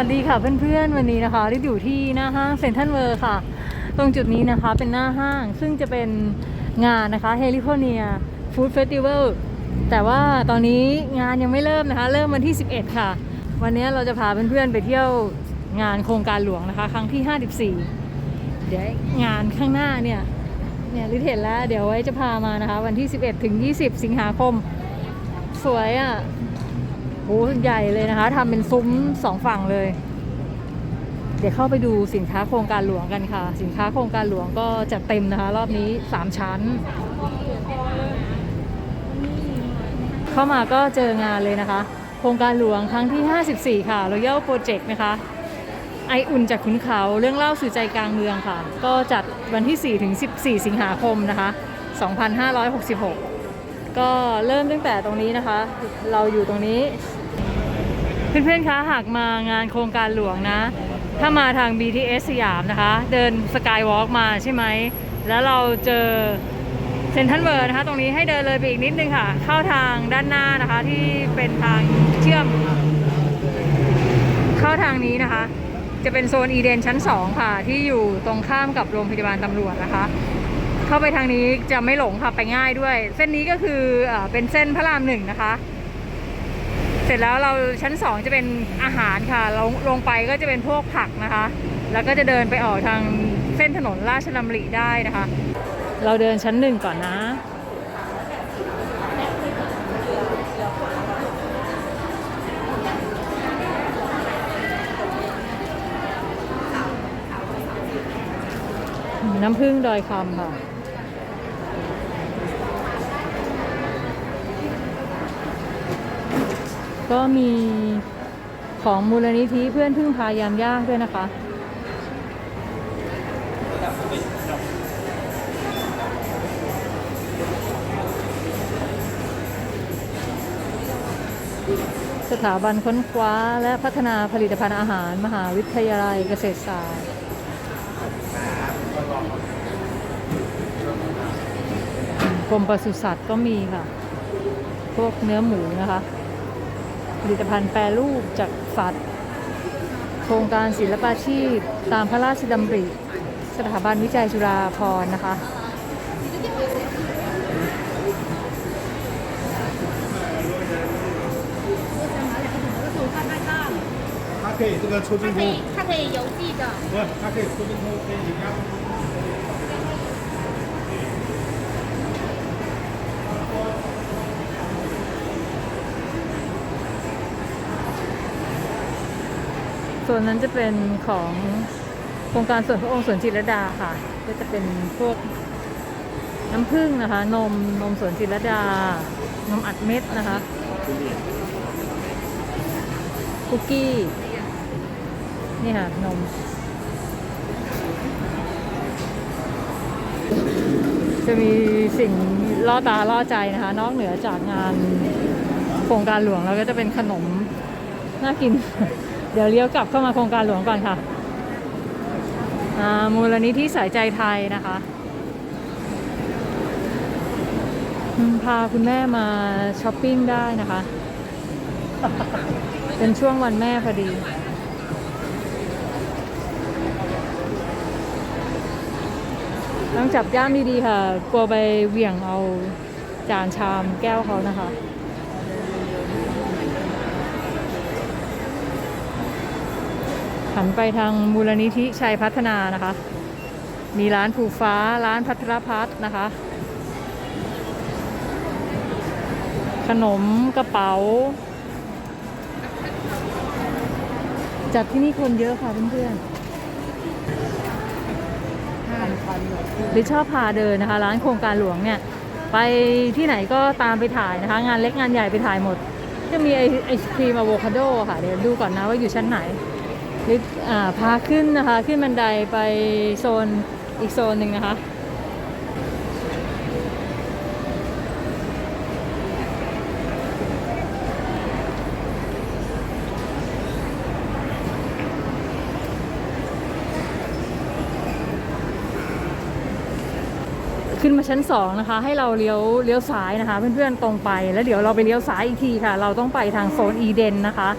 วัสดีค่ะเพื่อนๆวันนี้นะคะที่อยู่ที่หน้าห้างเซ็นทรัลเวิร์ค่ะ ตรงจุดนี้นะคะเป็นหน้าห้างซึ่งจะเป็นงานนะคะเฮลิโ o เนียฟู้ดเฟสติวัลแต่ว่าตอนนี้งานยังไม่เริ่มนะคะ เริ่มวันที่ 11 ค่ะ วันนี้เราจะพาเพื่อนๆไปเที่ยวงานโครงการหลวงนะคะ ครั้งที่ 54 เดี๋ยวงานข้างหน้าเนี่ยเนี่ยลิเห็นแล้ว เดี๋ยวไว้จะพามานะคะ วันที่ 11 ถึง 20 สิงหาคม สวยอะ โหใหญ่เลยนะคะทำเป็นซุ้มสองฝั่งเลย เดี๋ยวเข้าไปดูสินค้าโครงการหลวงกันค่ะ สินค้าโครงการหลวงก็จัดเต็มนะคะ รอบนี้3ชั้น เข้ามาก็เจองานเลยนะคะ โครงการหลวงครั้งที่ 54 ค่ะ Royal Project นะคะไออุ่นจากขุนเขาเรื่องเล่าสู่ใจกลางเมืองค่ะ ก็จัดวันที่ 4 ถึง 14 สิงหาคมนะคะ 2566 ก็เริ่มตั้งแต่ตรงนี้นะคะ เราอยู่ตรงนี้ เพื่อนๆ คะหากมางานโครงการหลวงนะ ถ้ามาทาง BTS สยามนะคะ เดินสกายวอล์กมาใช่ไหม แล้วเราเจอเซ็นทันเวิร์นะคะ ตรงนี้ให้เดินเลยไปอีกนิดนึงค่ะ เข้าทางด้านหน้านะคะที่เป็นทางเชื่อม เข้าทางนี้นะคะ จะเป็นโซนอีเดนชั้น 2 ค่ะ ที่อยู่ตรงข้ามกับโรงพยาบาลตำรวจนะคะ เข้าไปทางนี้จะไม่หลงค่ะไปง่ายด้วย เส้นนี้ก็คือเอเป็นเส้นพระรามหนึ่งนะคะ เสร็จแล้วเราชั้น2จะเป็นอาหารค่ะลงลงไปก็จะเป็นพวกผักนะคะ แล้วก็จะเดินไปออกทางเส้นถนนราชดำริได้นะคะ เราเดินชั้นหนึ่งก่อนนะน้ำผึ้งดอยคำค่ะ ก็มีของมูลนิธิเพื่อนพึ่งพายามยากด้วยนะคะ สถาบันค้นคว้าและพัฒนาผลิตภัณฑ์อาหาร มหาวิทยาลัยเกษตรศาสตร์กรมปศุสัตว์ก็มีค่ะ พวกเนื้อหมูนะคะ ผลิตภัณฑ์แปรรูปจากสัตว์ โครงการศิลปาชีพ ตามพระราชดำริ สถาบันวิจัยจุฬาภรณ์นะคะ 它可以这个出冰空，它可以，它可以邮寄的。不是，它可以出冰空，可以饮 ส่วนนั้นจะเป็นของโครงการส่วนพระองค์สวนจิรดาค่ะ ก็จะเป็นพวกน้ำผึ้งนะคะ นมนมสวนจิรดานมอัดเม็ดนะคะคุกกี้ นี่ค่ะ นม จะมีสิ่งล่อตาล่อใจนะคะ นอกเหนือจากงานโครงการหลวงแล้วก็จะเป็นขนม น่ากิน เดี๋ยวเลี้ยวกลับเข้ามาโครงการหลวงก่อนค่ะอ่ามูลนิธิสายใจไทยนะคะพาคุณแม่มาช้อปปิ้งได้นะคะ เป็นช่วงวันแม่พอดี ต้องจับย่ามดีๆค่ะ กลัวไปเหวี่ยงเอาจานชามแก้วเขานะคะ หันไปทางมูลนิธิชัยพัฒนานะคะ มีร้านผูฟ้าร้านพัทรพัฒน์นะคะ ขนมกระเป๋าจากที่นี่คนเยอะค่ะเพื่อนๆหรือชอบพาเดินนะคะ ร้านโครงการหลวงเนี่ย ไปที่ไหนก็ตามไปถ่ายนะคะ งานเล็กงานใหญ่ไปถ่ายหมดจะมีไอไอศครีมอะโวคาโดค่ะ เดี๋ยวดูก่อนนะว่าอยู่ชั้นไหน หรืออพาขึ้นนะคะ ขึ้นบันไดไปโซนอีกโซนหนึ่งนะคะขึ้นมาชั้นสองนะคะ ให้เราเลี้ยวเลี้ยวซ้ายนะคะ เพื่อนๆตรงไปแล้วเดี๋ยวเราไปเลี้ยวซ้ายอีกทีค่ะ เราต้องไปทางโซนอีเดนนะคะ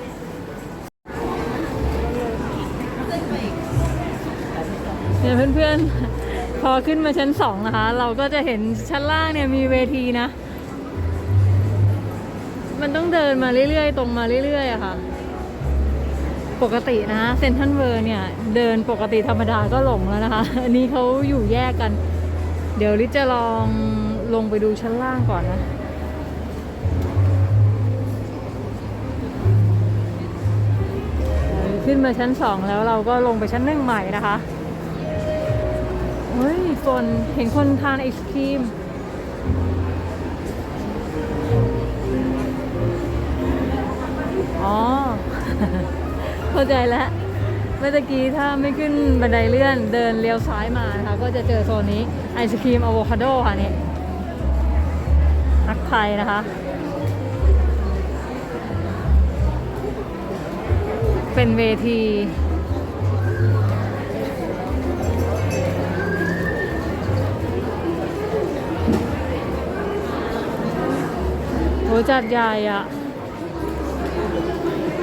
เนี่ยเพื่อนๆ พอขึ้นมาชั้นสองนะคะ เราก็จะเห็นชั้นล่างเนี่ยมีเวทีนะ มันต้องเดินมาเรื่อยๆ ตรงมาเรื่อยๆอะค่ะ ปกตินะเซนทันเวอร์เนี่ย เดินปกติธรรมดาก็หลงแล้วนะคะ อันนี้เขาอยู่แยกกัน เดี๋ยวลิจะลองลงไปดูชั้นล่างก่อนนะขึ้นมาชั้นสองแล้วเราก็ลงไปชั้นหนึ่งใหม่นะคะ เฮ้ยฝนเห็นคนทานไอศครีม อ๋อ เข้าใจแล้ว เมื่อกี้ถ้าไม่ขึ้นบันไดเลื่อนเดินเลี้ยวซ้ายมานะคะ ก็จะเจอโซนนี้ไอศครีมอะโวคาโดค่ะนี่นักไทยนะคะ เป็นเวที โหจัดใหญ่อะ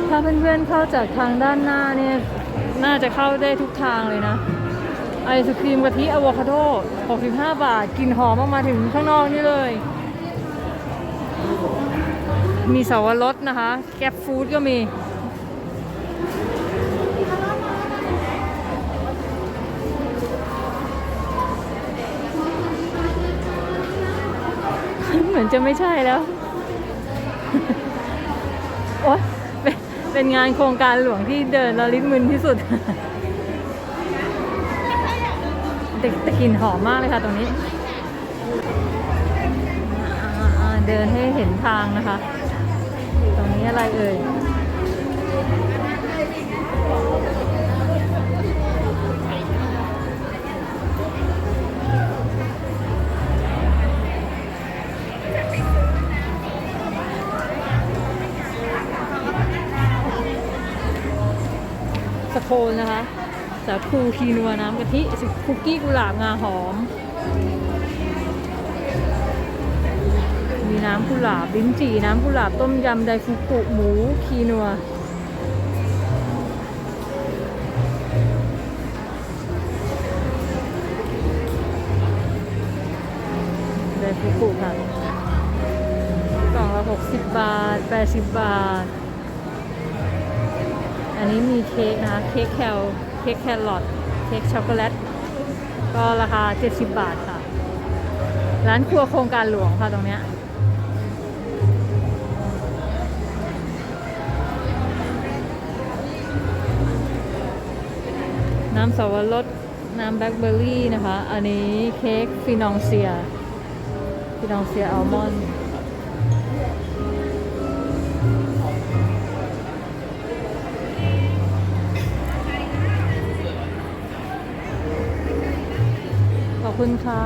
ถ้าเพื่อนๆเข้าจากทางด้านหน้าเนี่ย น่าจะเข้าได้ทุกทางเลยนะ ไอศครีมกะทิอะโวคาโด 65 บาทกลิ่นหอมออกมาถึงข้างนอกนี่เลย มีสาวรสนะคะ แกปฟู้ดก็มีเหมือนจะไม่ใช่แล้ว โอ๊ยเป็นเป็นงานโครงการหลวงที่เดินแล้วลิ้นมึนที่สุดแต่แต่กลิ่นหอมมากเลยค่ะตรงนี้ เดินให้เห็นทางนะคะ ตรงนี้อะไรเอ่ย โคนนะคะ สาคูคีนัวน้ำกะทิคุกกี้กุหลาบงาหอม มีน้ำกุหลาบลิ้นจี่น้ำกุหลาบต้มยำไดฟุกุหมูคีนัวไดฟุกุค่ะกล่องละ 60 บาท 80 บาท นนี้มีเค้กนะคะเค้กแคลเค้กแครอทเค้กช็อกโกแลตก็ราคา 70 บาทค่ะ ร้านครัวโครงการหลวงค่ะตรงเนี้ยน้ำสวรสน้ำแบล็คเบอร์รี่นะคะ อันนี้เค้กฟินองเซียฟินองเซียอัลมอนด์ คุณค่ะ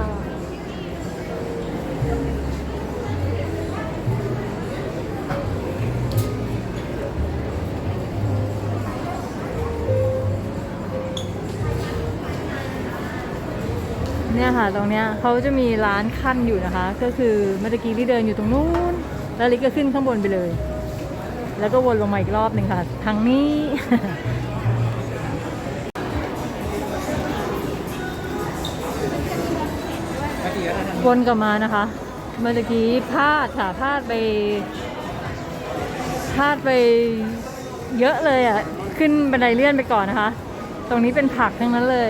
เนี่ยค่ะ ตรงเนี้ยเขาจะมีร้านขั้นอยู่นะคะ ก็คือเมื่อกี้ที่เดินอยู่ตรงนู้น แล้วลิกก็ขึ้นข้างบนไปเลย แล้วก็วนลงมาอีกรอบหนึ่งค่ะ ทางนี้ วนกลับมานะคะ เมื่อกี้พลาดค่ะพลาดไปพลาดไปเยอะเลยอะ ขึ้นบันไดเลื่อนไปก่อนนะคะ ตรงนี้เป็นผักทั้งนั้นเลย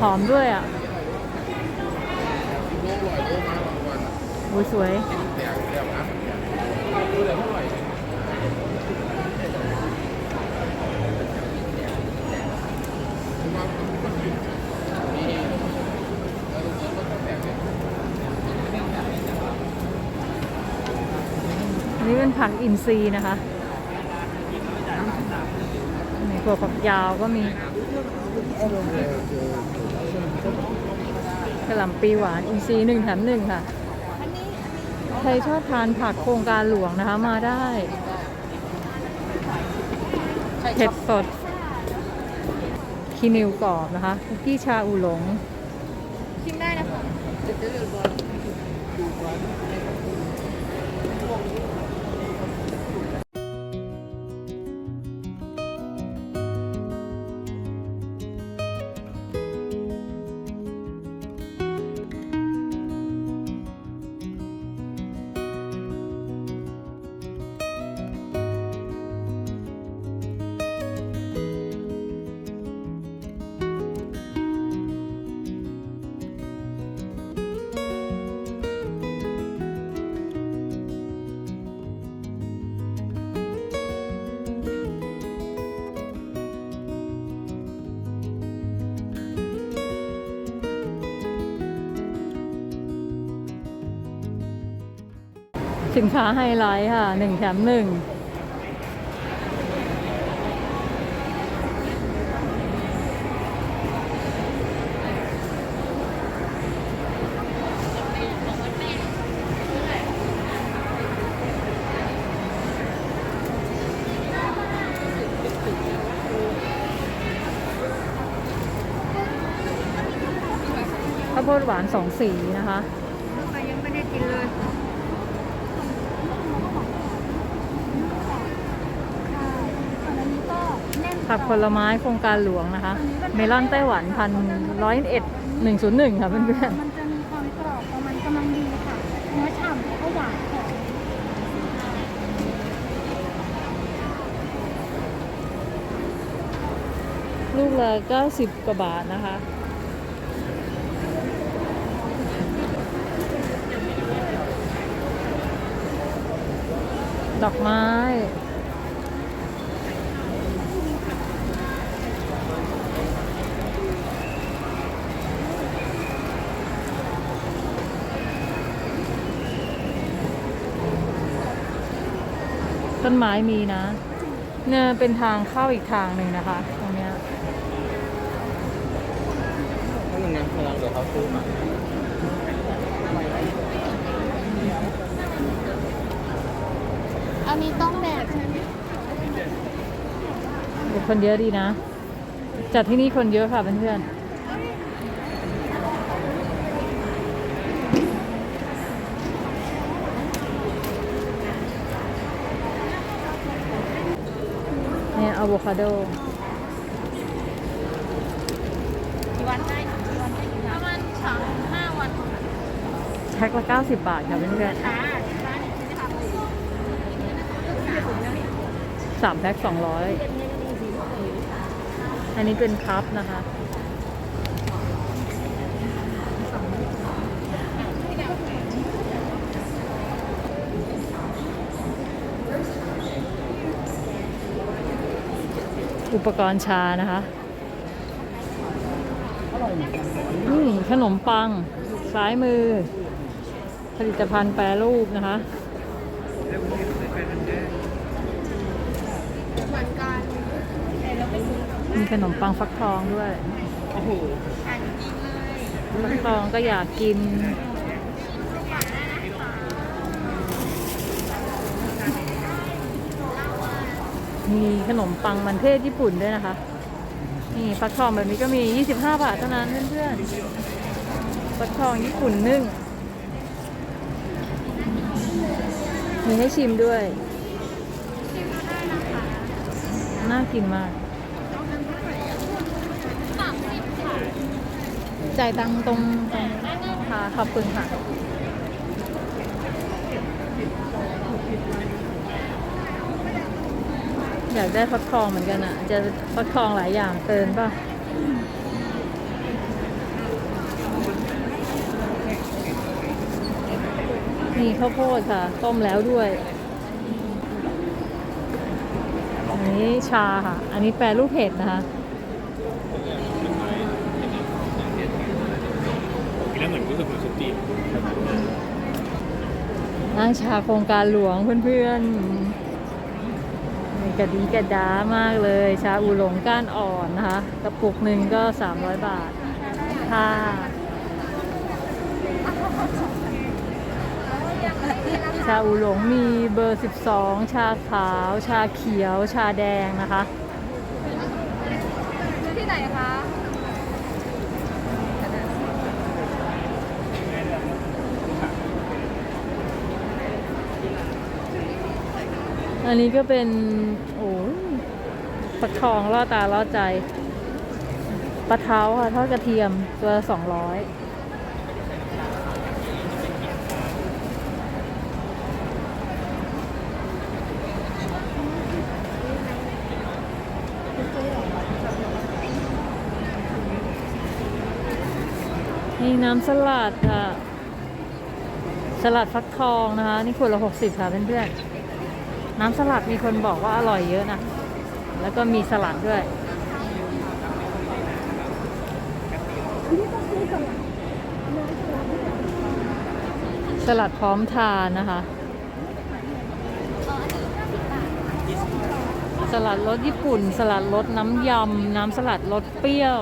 หอมด้วยอะโอ้ยสวย อันนี้เป็นผักอินทรีย์นะคะมีถั่วฝักยาวก็มีกระหล่ำปีหวานอินทรีย์หนึ่งแถมหนึ่งค่ะใครชอบทานผักโครงการหลวงนะคะมาได้เผ็ดสดคีนิวกรอบนะคะคุกกี้ชาอูหลงชิมได้นะคะ สินค้าไฮไลท์ค่ะหนึ่งแถมหนึ่งข้าวโพดหวานสองสีนะคะ ใครยังไม่ได้กินเลย ผักผลไม้โครงการหลวงนะคะ เมลอนไต้หวันพันร้อยเอ็ดหนึ่งศูนย์หนึ่งค่ะเพื่อนมันจะมีความกรอบของมันกำลังดีค่ะเนื้อฉ่ำแล้วก็หวานหอลูกละเก้าสิบกว่าบาทนะคะดอกไม้ ต้นไม้มีนะเนี่ยเป็นทางเข้าอีกทางหนึ่งนะคะ ตรงเนี้ยนั่นไงกำลังเดี๋ยวเขาซื้อมาอันนี้ต้องแดดใช่ไหมโอ้คนเยอะดีนะ จัดที่นี่คนเยอะค่ะเพื่อนๆ อะโวคาโดกี่วันได้กี่วันได้กี่วันประมาณสามห้าวันแพ็คละ90 บาทค่ะเพื่อนค่ะร้านนี้ใช่ไหมคะๆสามแพ็ค200 อันนี้เป็นคัพนะคะ อุปกรณ์ชานะคะนี่ขนมปัง ซ้ายมือ ผลิตภัณฑ์แปรรูปนะคะเหมือนกันแต่เราไม่รู้มีขนมปังฟักทองด้วย โอ้โหอ่านจริงเลยฟักทองก็อยากกิน มีขนมปังมันเทศญี่ปุ่นด้วยนะคะ นี่ฟักทองแบบนี้ก็มี 25 บาทเท่านั้นเพื่อนๆฟักทองญี่ปุ่นนึ่ง มีให้ชิมด้วย น่ากินมาก จ่ายตังตรงตรงค่ะขอบคุณค่ะ อยากได้ฟักทองเหมือนกันอะจะฟักทองหลายอย่างเกินป่ะมีข้าวโพดค่ะ ต้มแล้วด้วย อันนี้ชาค่ะ อันนี้แปรรูปเห็ดนะคะกินแล้วเหมือนรู้สึกเหมือนสุกี้นั่งชาโครงการหลวงเพื่อนๆ มีกระดีกระดามากเลย ชาอูหลงก้านอ่อนนะคะกระปุกหนึ่งก็ 300 บาท ค่ะ ชาอูหลงมีเบอร์ 12 ชาขาว ชาเขียว ชาแดงนะคะ ที่ไหนคะ อันนี้ก็เป็น โอ้ปักทองล่อตาล่อใจปลาเท้าค่ะทอดกระเทียมตัวสองร้อยนี่น้ำสลัดค่ะ สลัดฟักทองนะคะ นี่ขวดละหกสิบค่ะเพื่อนๆ น้ำสลัดมีคนบอกว่าอร่อยเยอะนะ แล้วก็มีสลัดด้วยสลัดพร้อมทานนะคะ สลัดรสญี่ปุ่น สลัดรสน้ำยำ น้ำสลัดรสเปรี้ยว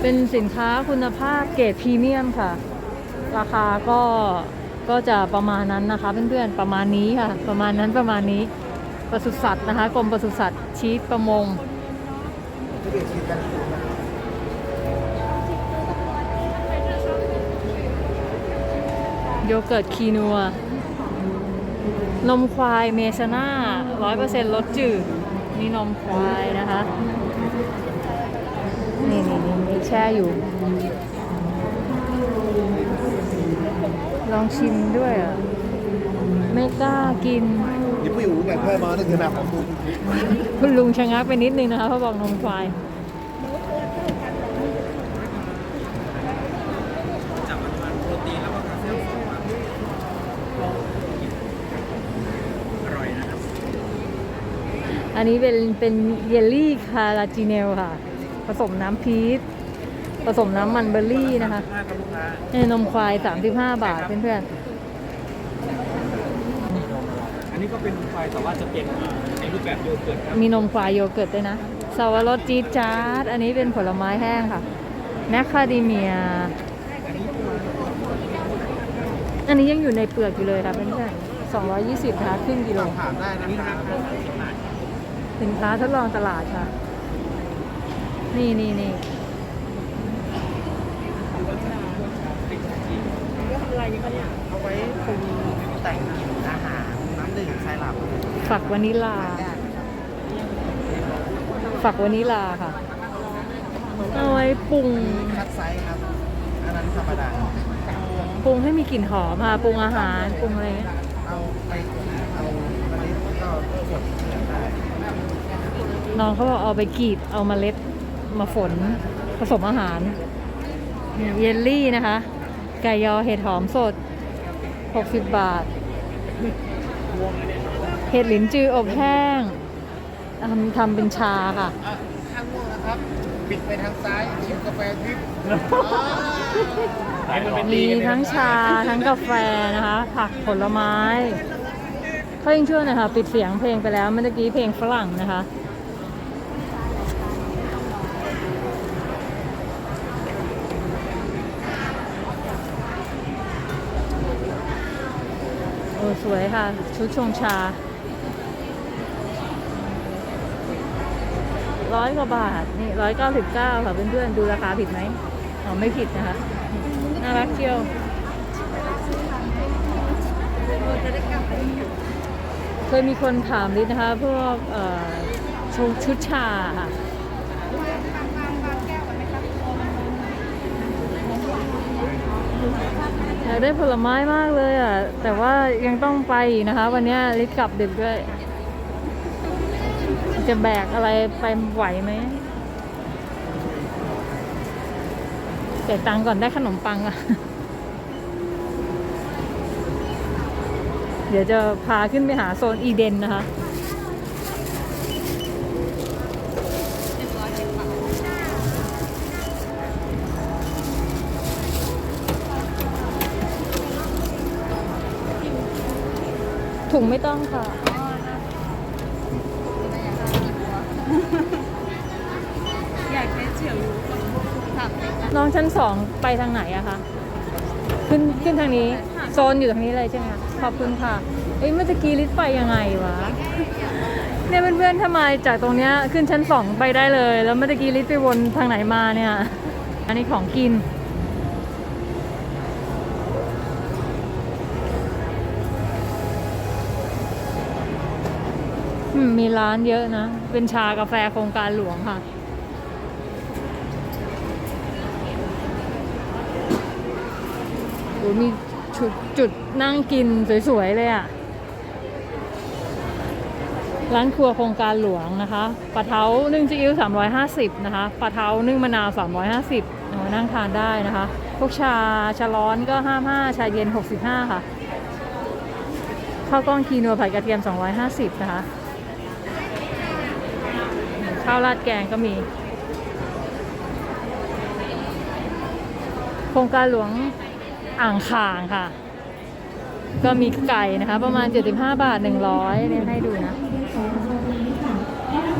เป็นสินค้าคุณภาพเกรดพรีเมียมค่ะ ราคาก็ ก็จะประมาณนั้นนะคะเพื่อนๆประมาณนี้ค่ะ ประมาณนั้นประมาณนี้ปศุสัตว์นะคะกรมปศุสัตว์ชีสประมงโยเกิร์ตคีนัวนมควายเมซาน่าร้อยเปอร์เซ็นต์รสจืดนี่นมควายนะคะ นี่นี่นี่แช่อยู่ ลองชิมด้วยอะ ไม่กล้ากิน นี่ผู้อยู่แบบเพื่อมานี่คืนากของคุณคุณลุงชะงักไปนิดนึงนะคะเพราะบอกนมควายอันนี้เป็นเป็นเยลลี่คาราจิเนลค่ะ ผสมน้ำพีช ผสมน้ำมันเบอร์รี่นะคะมากครับลูกค้านี่นมควาย 35 บาทเพื่อนอันนี้ก็เป็นไฟแต่ว่าจะเป็นในรูปแบบโยเกิร์ตครับๆมีนมควายโยเกิร์ตด้วยนะสาวรสจี๊ดจ๊าด อันนี้เป็นผลไม้แห้งค่ะแมคคาเดเมีย อันนี้ยังอยู่ในเปลือกอยู่เลยค่ะเพื่อนๆ220นะคะครึ่งกิโลถามได้นะครับสินค้าทดลองตลาดค่ะ นี่นี่นี่ เอาไว้ปรุงแต่งกลิ่นอาหารน้ำดื่มไซรัปฝักวานิลา ฝักวานิลาค่ะ เอาไว้ปรุงคัดไซส์ครับ อันนั้นธรรมดาปรุงให้มีกลิ่นหอมค่ะปรุงอาหารปรุงอะไรเงี้ยเอาไปเอาเมล็ดก็กดเปลือกได้น้องเขาบอกเอาไปกรีดเอาเมล็ดมาฝนผสมอาหารเยลลี่นะคะ ไก่ยอเห็ดหอมสด 60 บาท เห็ดหลินจืออบแห้งทำทำเป็นชาค่ะ อะข้างม่วงนะครับปิดไปทางซ้ายชิมกาแฟพริบให้มันเป็นมีทั้งชาทั้งกาแฟนะคะ ผักผลไม้เขายังช่วยหนะคะ ปิดเสียงเพลงไปแล้วเมื่อกี้เพลงฝรั่งนะคะ วยค่ะ ชุดชงชา ร้อยกว่าบาท นี่ร้อยเก้าสิบเก้าค่ะเพื่อนๆ ดูราคาผิดไหมอ๋อ ไม่ผิดนะคะ น่ารักเชียวเคยมีคนถามลิศนะคะ พวกชุดชาค่ะ อยากได้ผลไม้มากเลยอะ แต่ว่ายังต้องไปนะคะ วันนี้ลิศกลับดึกด้วย จะแบกอะไรไปไหวไหมเสียตังก่อนได้ขนมปังอะ เดี๋ยวจะพาขึ้นไปหาโซนอีเดนนะคะ ถุงไม่ต้องค่ะ อยากได้เฉียวอยู่กับน้องชั้นสองไปทางไหนอะคะ ขึ้นขึ้นทางนี้ โซนอยู่ทางนี้เลยใช่ไหมคะขอบคุณค่ะ เอ้ยเมื่อตะกี้ลิฟต์ไปยังไงวะ เนี่ยเพื่อนๆถ้ามาจากตรงเนี้ยขึ้นชั้นสองไปได้เลย แล้วเมื่อตะกี้ลิฟต์ไปวนทางไหนมาเนี่ย อันนี้ของกิน มีร้านเยอะนะ เป็นชากาแฟโครงการหลวงค่ะ โอ้มีจุดจุดนั่งกินสวย ๆ เลยอะ่ะ ร้านครัวโครงการหลวงนะคะปลาเท้านึ่งซีอิ๊ว350 นะคะปลาเท้านึ่งมะนาว 350เอามานั่งทานได้นะคะ พวกชาชาร้อนก็ 55 ชาเย็น 65 ค่ะข้าวกล้องคีนัวผัดกระเทียม 250 นะคะ ข้าวราดแกงก็มี โครงการหลวงอ่างข่างค่ะ ก็มีไก่นะคะ ประมาณ 75 บาท 100เนี่ยให้ดูนะ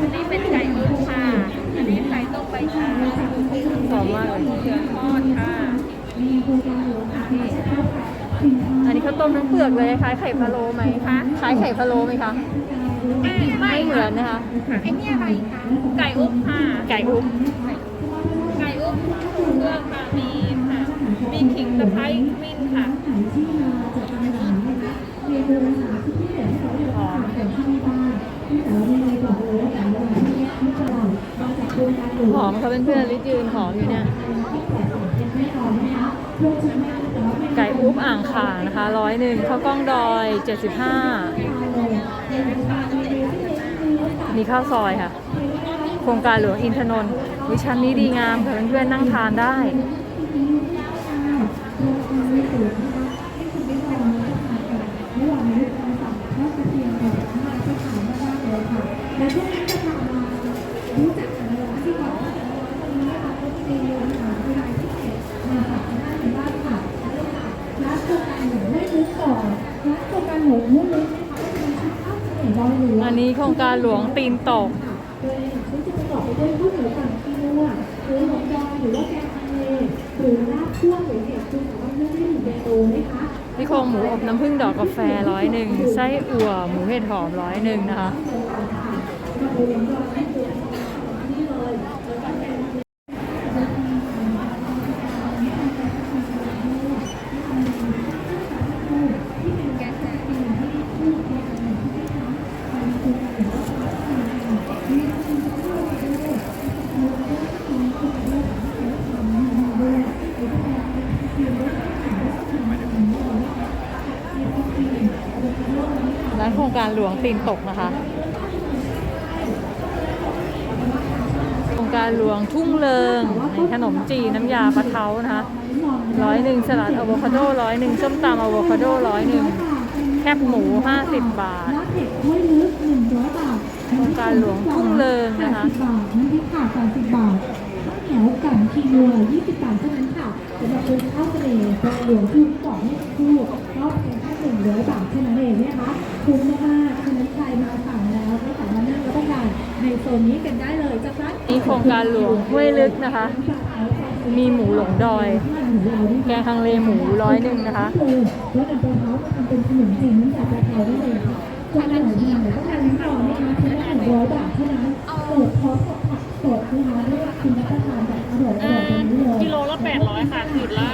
อันนี้เป็นไก่อบค่ะ อันนี้ไก่ต้มใบชาหอมมากเลยเผือกทอดค่ะนี่อันนี้ข้าวต้มทั้งเปลือกเลยคล้ายไข่พะโล้ไหมคะ คล้ายไข่พะโล้ไหมคะ ไม่ไม่ไม่เหมือนนะคะ ไอ้นี่อะไรคะ ไก่อบค่ะ ไก่อุ๊บไก่อบเครื่องค่ะมีค่ะ มีขิงตะไคร้มิ้นค่ะ หอมหอมค่ะเพื่อนๆลิจืนหอมอยู่เนี่ย ไก่อุ๊บอ่างข่างนะคะร้อยหนึ่งข้าวกล้องดอย75 มีข้าวซอยค่ะ โครงการหลวงอินทนนท์วิชั้นนี้ดีงามค่ะเพื่อนๆนั่งทานได้อันนี้โคร งการหลวงตีนตกนี่โครงหมูอบน้ำผึ้งดอกกาแฟร้อยหนึ่งไส้อั่วหมูเห็ดหอมร้อยหนึ่งนะคะ การหลวงตีนตกนะคะโครงการหลวงทุ่งเลิงในขนมจีนน้ำยาปลาเท้านะคะร้อยหนึ่งสลัดอะโวคาโดร้อยหนึ่งส้มตำอะโวคาโดร้อยหนึ่งแคบหมูห้าสิบบาทน้ำเผ็ดถ้วยลึก100บาทโครงการหลวงทุ่งเลิงนะคะ80บาทน้ำพริกข่า30 บาทข้าวเหนียวกันคีนัว20 บาทเท่านั้นค่ะสำหรับเป็นข้าวเสน่ห์ปลาหลวงที่บอกให้คู่ก็เป็นแค่ 100 บาทเท่านั้นเองนะคะคุ้มมากๆฉะนั้นใครมาสั่งแล้วก็สามารถนั่งรับประทานในโซนนี้กันได้เลยจากร้านนี่โครงการหลวงห้วยลึกนะคะ มีหมูหลงดอย แกงฮังเลหมูร้อยหนึ่งนะคะเลยแล้วนำปลาเท้ามาทำเป็นขนมจีนน้ำยาปลาเท้าได้เลยค่ะจะอร่อยมากเลยต้องการลิ้นต่อนะคะเพียงแค่100บาทเท่านั้นเสิร์ฟพร้อมกับผักสดนะคะเรียกว่าคุณรับประทานแบบอร่อยอร่อยแบบนี้เลยกิโลละแปดร้อยค่ะขีดละ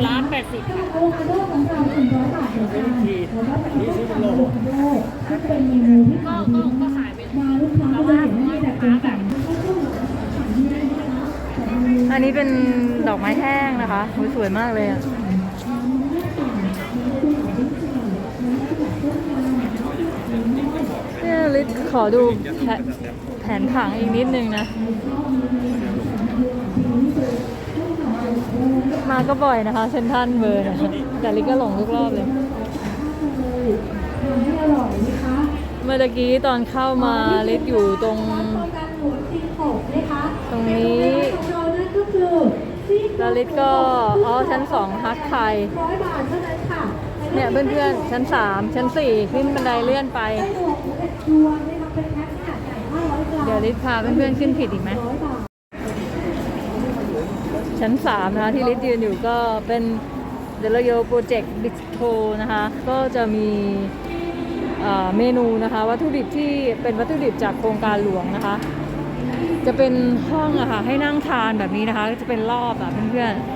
เดี๋ยวจะเอาให้ขีดละแปดสิบค่ะอะโวคาโดของเรา100บาทเหมือนกันแล้วก็เป็นข้าวผัดอะโวคาโดที่เป็นเมนูที่ขายดีมากมาลูกค้าก็จะเห็นว่ามีแต่คนสั่าวต้มหมูสั่งที่ได้นะคะแต่เมนูอันนี้เป็นดอกไม้แห้งนะคะโอ้ยสวยมากเลยอะเนี่ยลิศขอดูแผนแผนผังอีกนิดนึงนะ มาก็บ่อยนะคะเซนทรันเบอร์นะแต่ลิศก็หลงทุกรอบเลยทำให้อร่อยนะคะเมื่อตะกี้ตอนเข้ามาลิศอยู่ตรงโครงการหลวงตีนโขกนะคะตรงนี้ของเรานั่นก็คือซี่โครงแล้วลิศก็อ๋อชั้นสองฮักไทยร้อยบาทเท่านั้นค่ะเนี่ยเพื่อนๆชั้นสามชั้นสี่ขึ้นบันไดเลื่อนไปไส้อั่วหมูเอ็ดรวมนะคะเป็นแพ็คขนาดใหญ่500กรัมเดี๋ยวลิศพาเพื่อนๆขึ้นผิดอีกไหมร้อยบาท ชั้น 3 นะคะ ที่ลิศยืนอยู่ก็เป็นเดลโยโปรเจกต์บิสโทนะคะ ก็จะมีเมนูนะคะ วัตถุดิบที่เป็นวัตถุดิบจากโครงการหลวงนะคะ จะเป็นห้องอะค่ะให้นั่งทานแบบนี้นะคะก็จะเป็นรอบอะเพื่อนๆ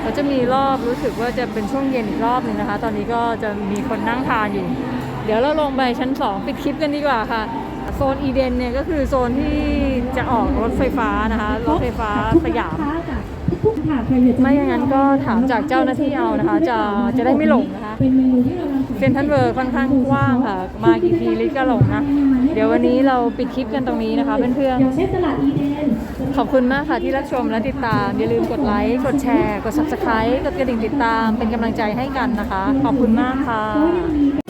เขาจะมีรอบรู้สึกว่าจะเป็นช่วงเย็นอีกรอบนึงนะคะ ตอนนี้ก็จะมีคนนั่งทานอยู่ เดี๋ยวเราลงไปชั้น 2 ปิดคลิปกันดีกว่าค่ะ โซนอีเดนเนี่ยก็คือโซนที่จะออกรถไฟฟ้านะคะรถไฟฟ้าสยามทุกค่ะ private ไม่อย่างนั้นก็ถามจากเจ้าหน้าที่เอานะคะ จะจะได้ไม่หลงนะคะเป็นเมนูที่เรานำสเซนทรัลเวิร์ค่อนข้างกว้างค่ะ มากี่ทีลิศก็หลงนะ เดี๋ยววันนี้เราปิดคลิปกันตรงนี้นะคะเพื่อนอย่างเช่นตลาดอีเดนๆขอบคุณมากค่ะที่รับชมและติดตาม อย่าลืมกดไลค์กดแชร์ กด subscribe กดกระดิ่งติดตามเป็นกำลังใจให้กันนะคะ ขอบคุณมากค่ะก็ยังมี